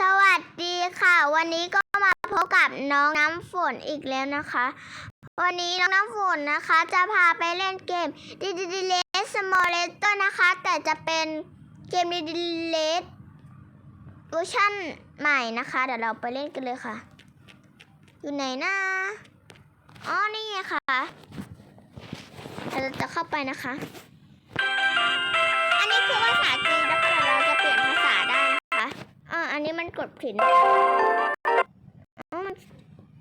สวัสดีค่ะ วันนี้ก็มาพบกับน้องน้ำฝนอีกแล้วนะคะ วันนี้น้องน้ำฝนนะคะ จะพาไปเล่นเกม d d d l e s Simulator นะคะ แต่จะเป็นเกม d d l e s เวอร์ชันใหม่นะคะ เดี๋ยวเราไปเล่นกันเลยค่ะ อยู่ไหนนะอ๋อนี่ไงค่ะเราจะเข้าไปนะคะ นี้มันกดผิดนะอ๋อมัน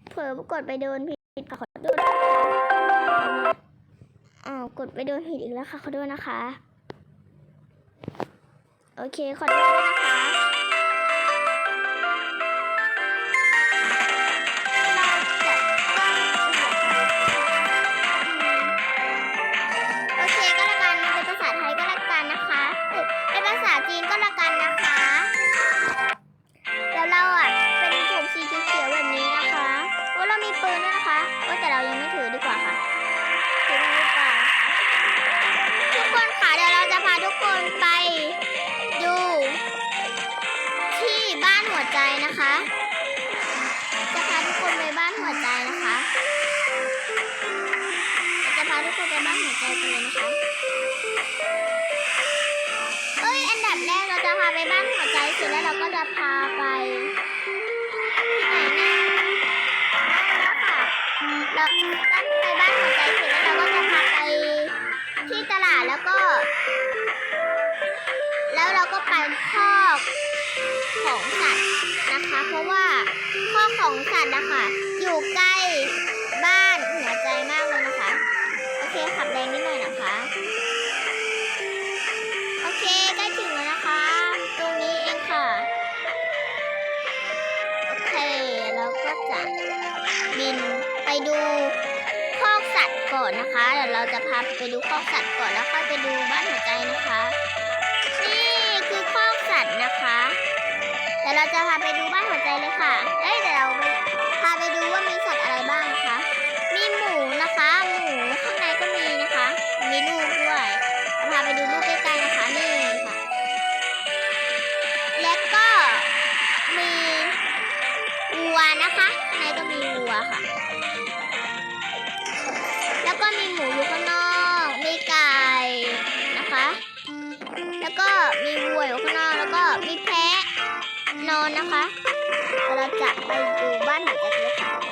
เผลอกดไปโดนผิดค่ะขอโทษนะคะอ๋อกดไปโดนผิดอีกแล้วค่ะขอโทษนะคะ โอเคขอโทษนะคะ ไปบ้านหัวใจกันเลยนะคะเอ้ย อันดับแรกเราจะพาไปบ้านหัวใจเสร็จแล้วเราก็จะพาไปที่ไหนนะแล้วค่ะเราตั้งไปบ้านหัวใจเสร็จแล้วเราก็จะพาไปที่ตลาดแล้วก็ แล้วเราก็ไปคอกของสัตว์นะคะ เพราะว่าคอกของสัตว์นะคะอยู่ใกล้ ขับแรงนิดหน่อยนะคะ โอเคใกล้ถึงแล้วนะคะ ตรงนี้เองค่ะ โอเคเราก็จะบินไปดูคอกสัตว์ก่อนนะคะ เดี๋ยวเราจะพาไปดูคอกสัตว์ก่อนแล้วค่อยไปดูบ้านหัวใจนะคะ นี่คือคอกสัตว์นะคะ เดี๋ยวเราจะพาไปดูบ้านหัวใจเลยค่ะ เอ้ยเดี๋ยวเรา นะคะ เราจะไปดูบ้านหลังเล็กๆ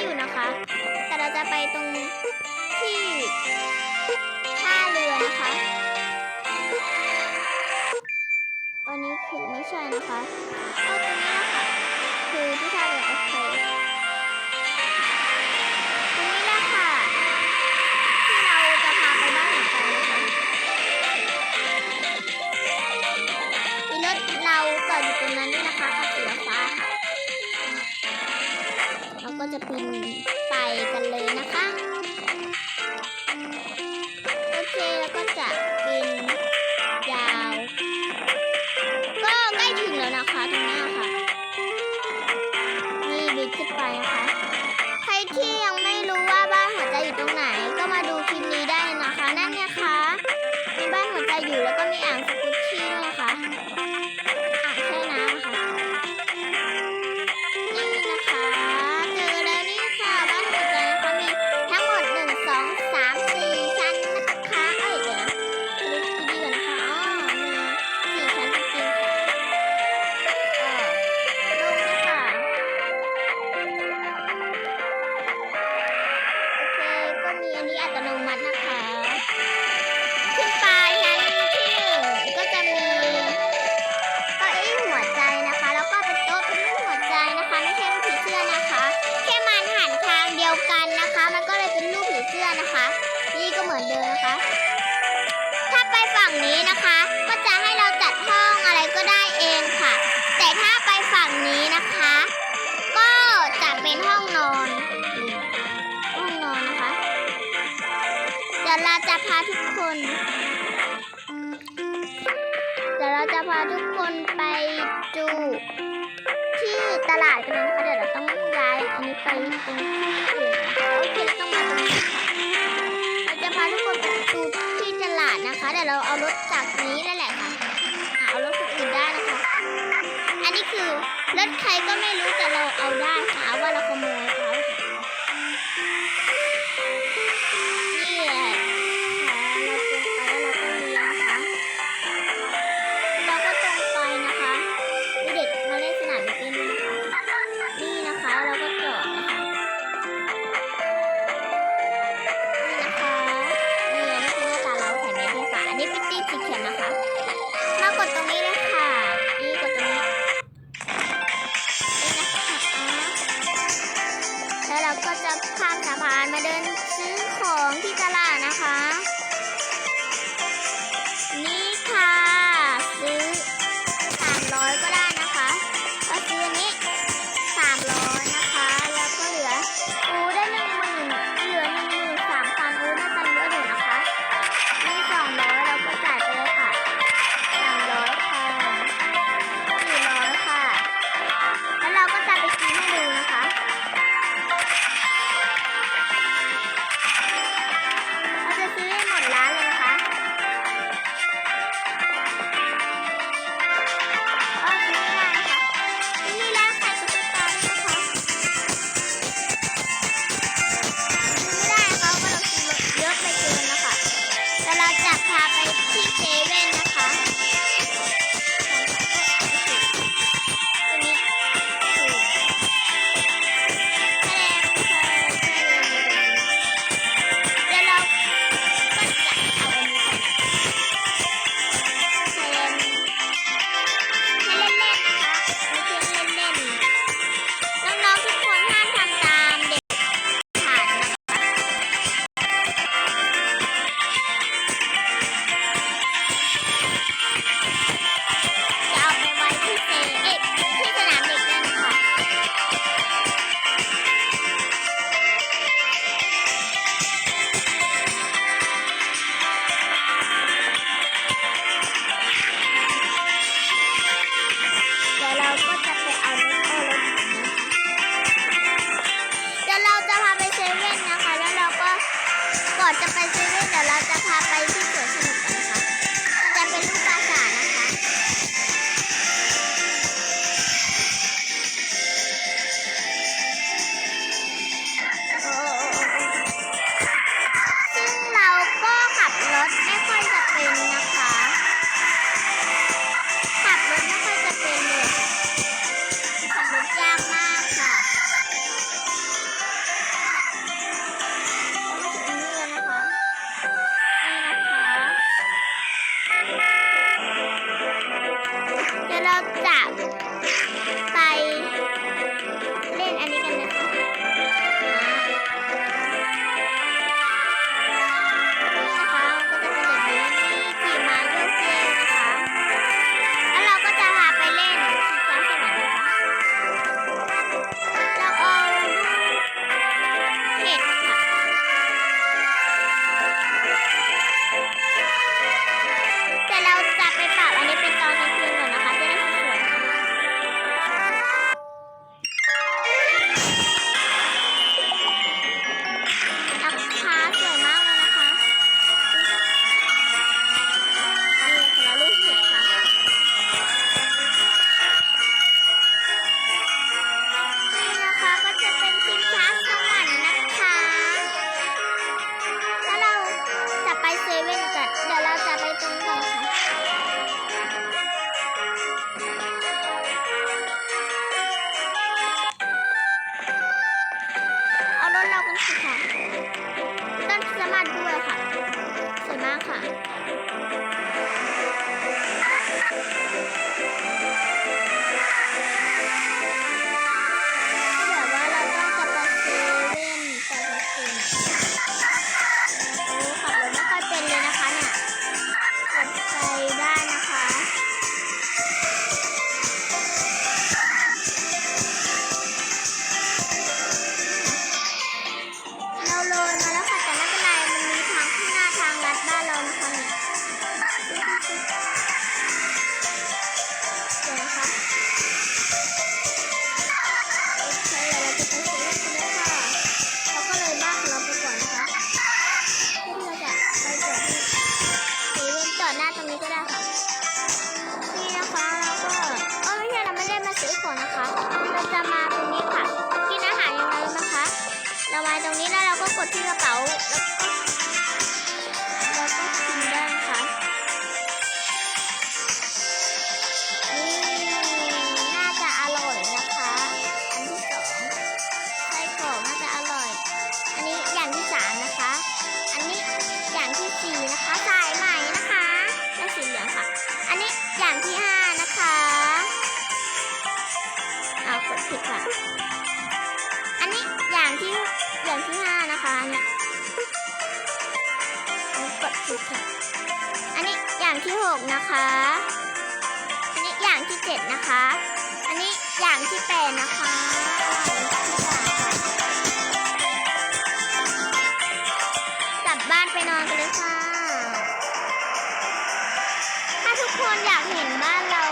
อยู่นะคะ แต่เราจะไปตรงที่ท่าเรือนะคะอันนี้คือไม่ใช่นะคะอ๋อตรงนี้นะคะ จะบินไปกันเลย จะพาทุกคนเดี๋ยวเราจะพาทุกคนไปดูที่ตลาดกันนะคะเดี๋ยวเราต้องย้ายอันนี้ไปตรงที่โอเคต้องมาตรงนี้เราจะพาทุกคนไปดูที่ตลาดนะคะเดี๋ยวเราเอารถจากนี้นั่นแหละค่ะเอารถคนอื่นได้นะคะ อันนี้คือรถใครก็ไม่รู้แต่เราเอาได้ค่ะว่าเราขโมย 大路 ตรงนี้แล้วเราก็กดที่กระเป๋าแล้วก็แล้วก็กินได้นะคะนี่น่าจะอร่อยนะคะ อันที่สองไส่กรอกน่าจะอร่อย อันนี้อย่างที่สามนะคะ อันนี้อย่างที่สี่นะคะสายใหม่นะคะและสีเหลืองค่ะ อันนี้อย่างที่ห้านะคะเอากดผิดค่ะ นที่ห้านะคะเนี่ยกดผิดค่ะอันนี้อย่างที่หกนะคะ อันนี้อย่างที่เจ็ดนะคะ อันนี้อย่างที่แปดนะคะกลับบ้านไปนอนกันเลยค่ะ ถ้าทุกคนอยากเห็นบ้านเรา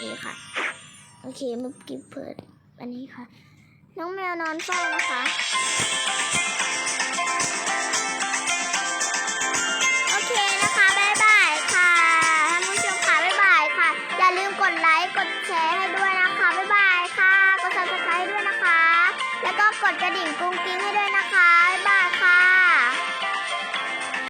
เอค่ะ โอเคเมื่อกี้เปิดอันนี้ค่ะ น้องแมวนอนเฝ้านะคะ